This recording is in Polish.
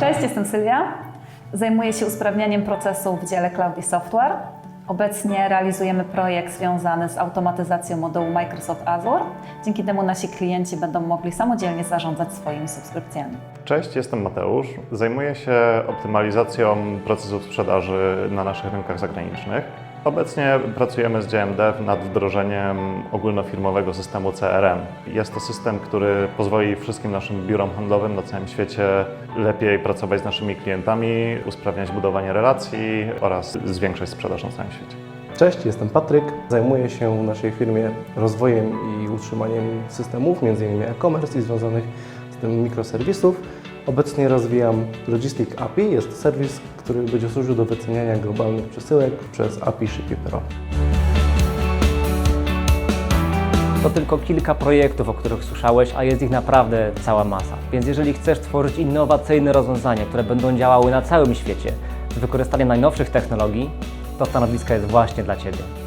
Cześć, jestem Sylwia. Zajmuję się usprawnianiem procesów w dziale Cloud i Software. Obecnie realizujemy projekt związany z automatyzacją modułu Microsoft Azure. Dzięki temu nasi klienci będą mogli samodzielnie zarządzać swoimi subskrypcjami. Cześć, jestem Mateusz. Zajmuję się optymalizacją procesów sprzedaży na naszych rynkach zagranicznych. Obecnie pracujemy z działem nad wdrożeniem ogólnofirmowego systemu CRM. Jest to system, który pozwoli wszystkim naszym biurom handlowym na całym świecie lepiej pracować z naszymi klientami, usprawniać budowanie relacji oraz zwiększać sprzedaż na całym świecie. Cześć, jestem Patryk. Zajmuję się w naszej firmie rozwojem i utrzymaniem systemów, m.in. e-commerce i związanych z tym mikroserwisów. Obecnie rozwijam Logistic API. Jest to serwis, który będzie służył do wyceniania globalnych przesyłek przez API Shippy Pro. To tylko kilka projektów, o których słyszałeś, a jest ich naprawdę cała masa. Więc jeżeli chcesz tworzyć innowacyjne rozwiązania, które będą działały na całym świecie z wykorzystaniem najnowszych technologii, to stanowisko jest właśnie dla Ciebie.